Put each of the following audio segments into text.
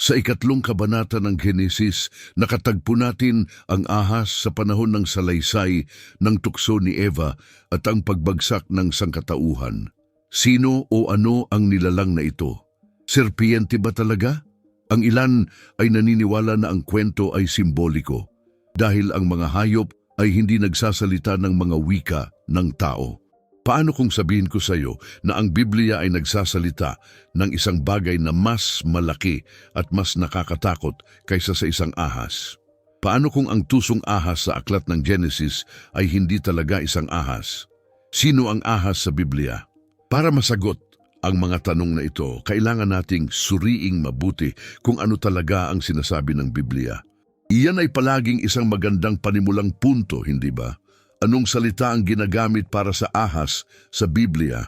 Sa ikatlong kabanata ng Genesis, nakatagpo natin ang ahas sa panahon ng salaysay ng tukso ni Eva at ang pagbagsak ng sangkatauhan. Sino o ano ang nilalang na ito? Serpiente ba talaga? Ang ilan ay naniniwala na ang kwento ay simboliko dahil ang mga hayop ay hindi nagsasalita ng mga wika ng tao. Paano kung sabihin ko sa iyo na ang Biblia ay nagsasalita ng isang bagay na mas malaki at mas nakakatakot kaysa sa isang ahas? Paano kung ang tusong ahas sa aklat ng Genesis ay hindi talaga isang ahas? Sino ang ahas sa Biblia? Para masagot ang mga tanong na ito, kailangan nating suriing mabuti kung ano talaga ang sinasabi ng Biblia. Iyan ay palaging isang magandang panimulang punto, hindi ba? Anong salita ang ginagamit para sa ahas sa Biblia?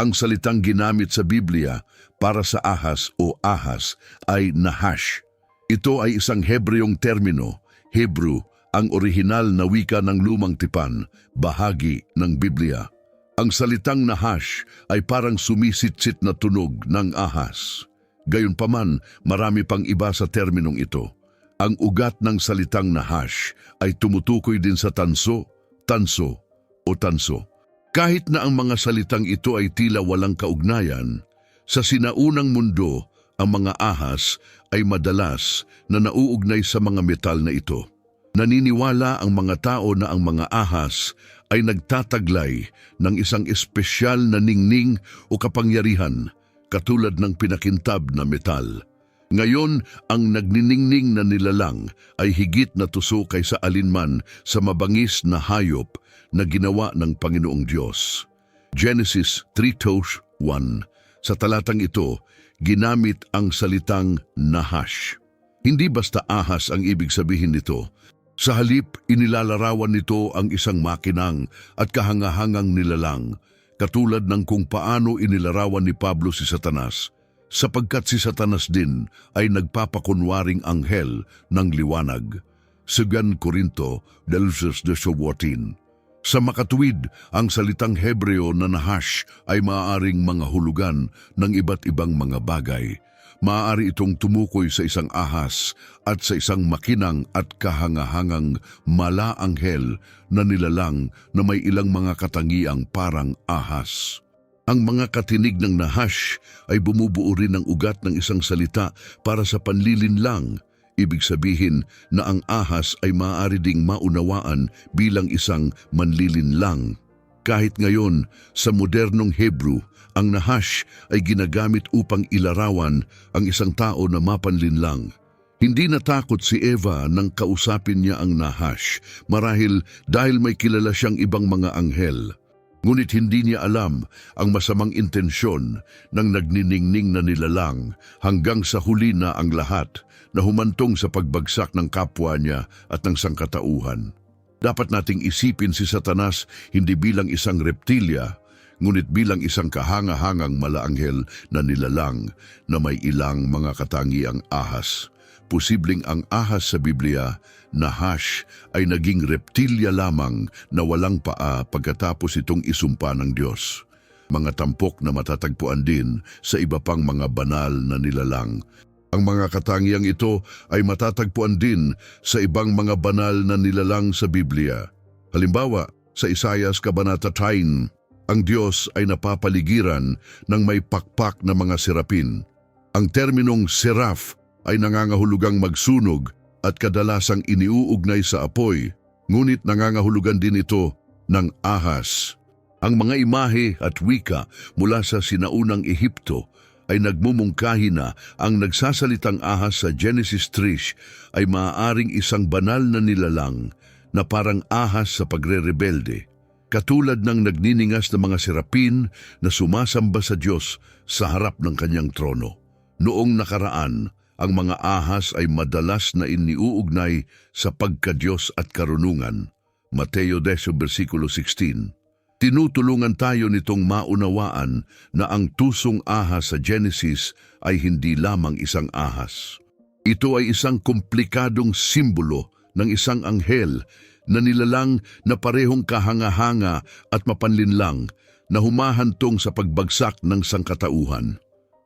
Ang salitang ginamit sa Biblia para sa ahas o ahas ay nahash. Ito ay isang Hebreong termino, Hebrew, ang orihinal na wika ng lumang tipan, bahagi ng Biblia. Ang salitang nahash ay parang sumisitsit na tunog ng ahas. Gayunpaman, marami pang iba sa terminong ito. Ang ugat ng salitang nahash ay tumutukoy din sa tanso, tanso o tanso. Kahit na ang mga salitang ito ay tila walang kaugnayan, sa sinaunang mundo, ang mga ahas ay madalas na nauugnay sa mga metal na ito. Naniniwala ang mga tao na ang mga ahas ay nagtataglay ng isang espesyal na ningning o kapangyarihan katulad ng pinakintab na metal. Ngayon, ang nagniningning na nilalang ay higit na tuso kaysa alinman sa mabangis na hayop na ginawa ng Panginoong Diyos. Genesis 3:1 Sa talatang ito, ginamit ang salitang nahash. Hindi basta ahas ang ibig sabihin nito. Sa halip, inilalarawan nito ang isang makinang at kahangahangang nilalang, katulad ng kung paano inilarawan ni Pablo si Satanas, sapagkat si Satanas din ay nagpapakunwaring anghel ng liwanag. Sugan Korinto, Delsus de Sobotin. Sa makatuwid, ang salitang Hebreo na nahash ay maaaring mga hulugan ng iba't ibang mga bagay. Maaari itong tumukoy sa isang ahas at sa isang makinang at kahangahangang malaanghel na nilalang na may ilang mga katangiang parang ahas. Ang mga katinig ng nahash ay bumubuo rin ng ugat ng isang salita para sa panlilinlang. Ibig sabihin na ang ahas ay maaari ding maunawaan bilang isang manlilinlang. Kahit ngayon, sa modernong Hebrew, ang nahash ay ginagamit upang ilarawan ang isang tao na mapanlinlang. Hindi natakot si Eva nang kausapin niya ang nahash marahil dahil may kilala siyang ibang mga anghel. Ngunit hindi niya alam ang masamang intensyon ng nagniningning na nilalang hanggang sa huli na ang lahat na humantong sa pagbagsak ng kapwa niya at ng sangkatauhan. Dapat nating isipin si Satanas hindi bilang isang reptilya, ngunit bilang isang kahangahangang malaanghel na nilalang na may ilang mga katangiang ahas. Posibleng ang ahas sa Biblia na hash ay naging reptilya lamang na walang paa pagkatapos itong isumpa ng Diyos. Mga tampok na matatagpuan din sa iba pang mga banal na nilalang. Ang mga katangiang ito ay matatagpuan din sa ibang mga banal na nilalang sa Biblia. Halimbawa, sa Isayas Kabanata 9, ang Diyos ay napapaligiran ng may pakpak na mga serapin. Ang terminong seraph ay nangangahulugang magsunog at kadalasang iniuugnay sa apoy, ngunit nangangahulugan din ito ng ahas. Ang mga imahe at wika mula sa sinaunang Ehipto ay nagmumungkahi na ang nagsasalitang ahas sa Genesis 3 ay maaaring isang banal na nilalang na parang ahas sa pagre-rebelde katulad ng nagniningas na mga serapin na sumasamba sa Diyos sa harap ng kanyang trono. Noong nakaraan, ang mga ahas ay madalas na iniuugnay sa pagkadiyos at karunungan. Mateo 10, versikulo 16. Tinutulungan tayo nitong maunawaan na ang tusong ahas sa Genesis ay hindi lamang isang ahas. Ito ay isang komplikadong simbolo ng isang anghel na nilalang na parehong kahanga-hanga at mapanlinlang na humahantong sa pagbagsak ng sangkatauhan.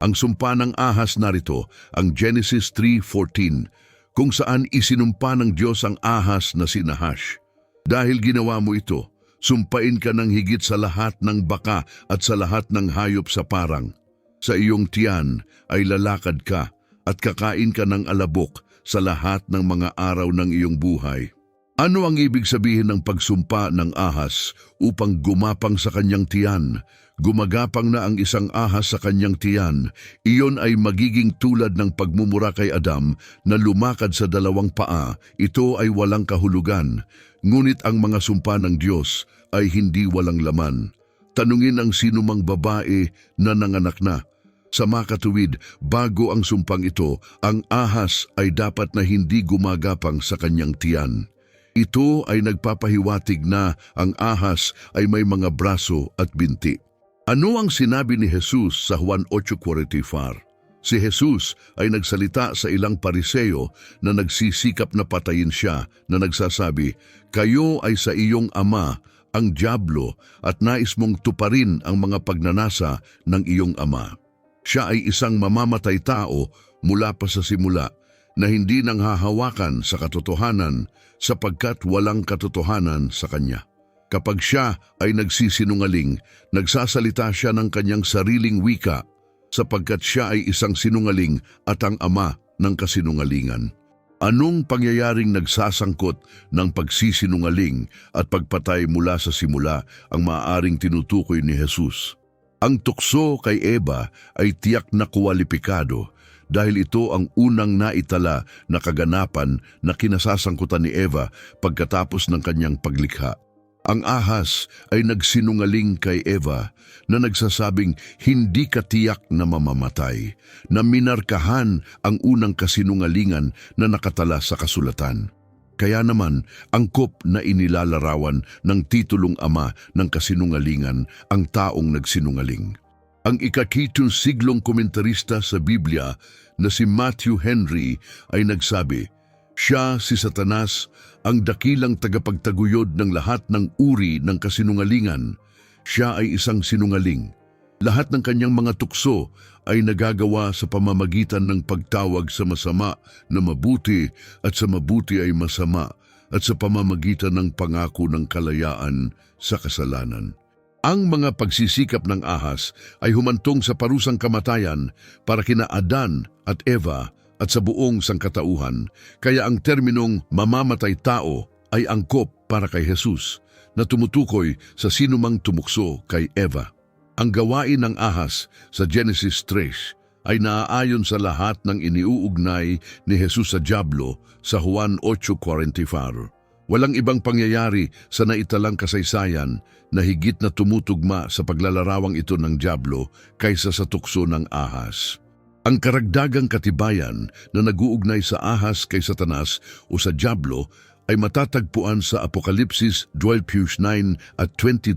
Ang sumpa ng ahas narito, ang Genesis 3.14, kung saan isinumpa ng Diyos ang ahas na si Nahash. Dahil ginawa mo ito, sumpain ka ng higit sa lahat ng baka at sa lahat ng hayop sa parang. Sa iyong tiyan ay lalakad ka at kakain ka ng alabok sa lahat ng mga araw ng iyong buhay. Ano ang ibig sabihin ng pagsumpa ng ahas upang gumapang sa kanyang tiyan? Gumagapang na ang isang ahas sa kanyang tiyan, iyon ay magiging tulad ng pagmumura kay Adam na lumakad sa dalawang paa, ito ay walang kahulugan. Ngunit ang mga sumpa ng Diyos ay hindi walang laman. Tanungin ang sinumang babae na nanganak na. Sa makatuwid, bago ang sumpang ito, ang ahas ay dapat na hindi gumagapang sa kanyang tiyan. Ito ay nagpapahiwatig na ang ahas ay may mga braso at binti. Ano ang sinabi ni Jesus sa Juan 8.44? Si Jesus ay nagsalita sa ilang pariseo na nagsisikap na patayin siya na nagsasabi, Kayo ay sa iyong ama, ang Diablo, at nais mong tuparin ang mga pagnanasa ng iyong ama. Siya ay isang mamamatay tao mula pa sa simula na hindi nang hahawakan sa katotohanan sapagkat walang katotohanan sa kanya. Kapag siya ay nagsisinungaling, nagsasalita siya ng kanyang sariling wika sapagkat siya ay isang sinungaling at ang ama ng kasinungalingan. Anong pangyayaring nagsasangkot ng pagsisinungaling at pagpatay mula sa simula ang maaaring tinutukoy ni Jesus? Ang tukso kay Eva ay tiyak na kwalipikado dahil ito ang unang naitala na kaganapan na kinasasangkutan ni Eva pagkatapos ng kanyang paglikha. Ang ahas ay nagsinungaling kay Eva na nagsasabing hindi ka tiyak na mamamatay, na minarkahan ang unang kasinungalingan na nakatala sa kasulatan. Kaya naman, angkop na inilalarawan ng titulong ama ng kasinungalingan ang taong nagsinungaling. Ang ikakitong siglong komentarista sa Biblia na si Matthew Henry ay nagsabi, siya, si Satanas, ang dakilang tagapagtaguyod ng lahat ng uri ng kasinungalingan. Siya ay isang sinungaling. Lahat ng kanyang mga tukso ay nagagawa sa pamamagitan ng pagtawag sa masama na mabuti at sa mabuti ay masama at sa pamamagitan ng pangako ng kalayaan sa kasalanan. Ang mga pagsisikap ng ahas ay humantong sa parusang kamatayan para kina Adan at Eva at sa buong sangkatauhan, kaya ang terminong mamamatay tao ay angkop para kay Jesus na tumutukoy sa sinumang tumukso kay Eva. Ang gawain ng ahas sa Genesis 3 ay naaayon sa lahat ng iniuugnay ni Jesus sa Diablo sa Juan 8.44. Walang ibang pangyayari sa naitalang kasaysayan na higit na tumutugma sa paglalarawang ito ng Diablo kaysa sa tukso ng ahas. Ang karagdagang katibayan na naguugnay sa ahas kay Satanas o sa Diablo ay matatagpuan sa Apokalipsis 12 9 at 20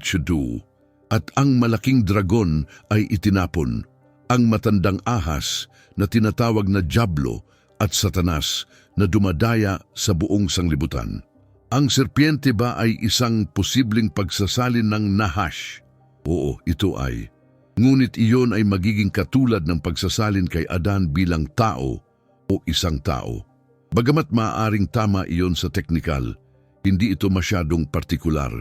At ang malaking dragon ay itinapon, ang matandang ahas na tinatawag na Diablo at Satanas na dumadaya sa buong sanglibutan. Ang serpiente ba ay isang posibleng pagsasalin ng Nahash? Oo, ito ay. Ngunit iyon ay magiging katulad ng pagsasalin kay Adan bilang tao o isang tao. Bagamat maaaring tama iyon sa teknikal, hindi ito masyadong partikular.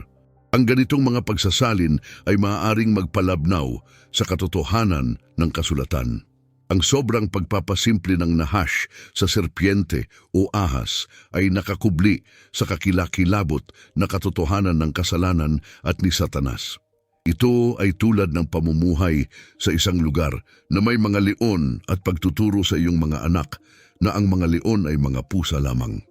Ang ganitong mga pagsasalin ay maaaring magpalabnaw sa katotohanan ng kasulatan. Ang sobrang pagpapasimple ng nahash sa serpiente o ahas ay nakakubli sa kakilakilabot na katotohanan ng kasalanan at ni Satanas. Ito ay tulad ng pamumuhay sa isang lugar na may mga leon at pagtuturo sa iyong mga anak na ang mga leon ay mga pusa lamang.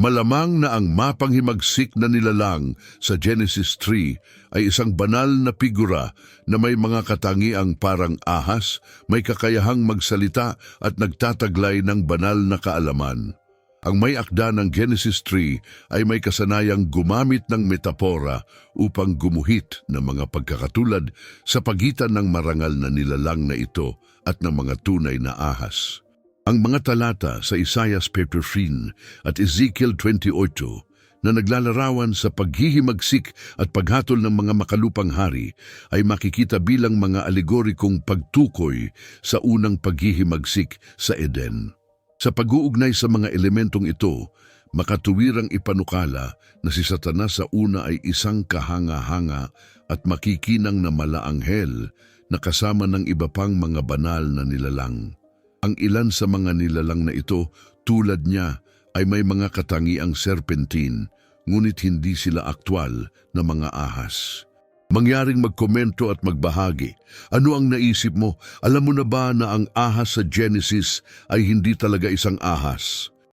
Malamang na ang mapanghimagsik na nilalang sa Genesis 3 ay isang banal na figura na may mga katangiang parang ahas, may kakayahang magsalita at nagtataglay ng banal na kaalaman. Ang may akda ng Genesis 3 ay may kasanayang gumamit ng metapora upang gumuhit ng mga pagkakatulad sa pagitan ng marangal na nilalang na ito at ng mga tunay na ahas. Ang mga talata sa Isaiah 15 at Ezekiel 28 na naglalarawan sa paghihimagsik at paghatol ng mga makalupang hari ay makikita bilang mga alegorikong pagtukoy sa unang paghihimagsik sa Eden. Sa pag-uugnay sa mga elementong ito, makatuwirang ipanukala na si Satanas sa una ay isang kahanga-hanga at makikinang na malaanghel na kasama ng iba pang mga banal na nilalang. Ang ilan sa mga nilalang na ito, tulad niya, ay may mga katangiang serpentine, ngunit hindi sila aktwal na mga ahas. Mangyaring magkomento at magbahagi. Ano ang naisip mo? Alam mo na ba na ang ahas sa Genesis ay hindi talaga isang ahas?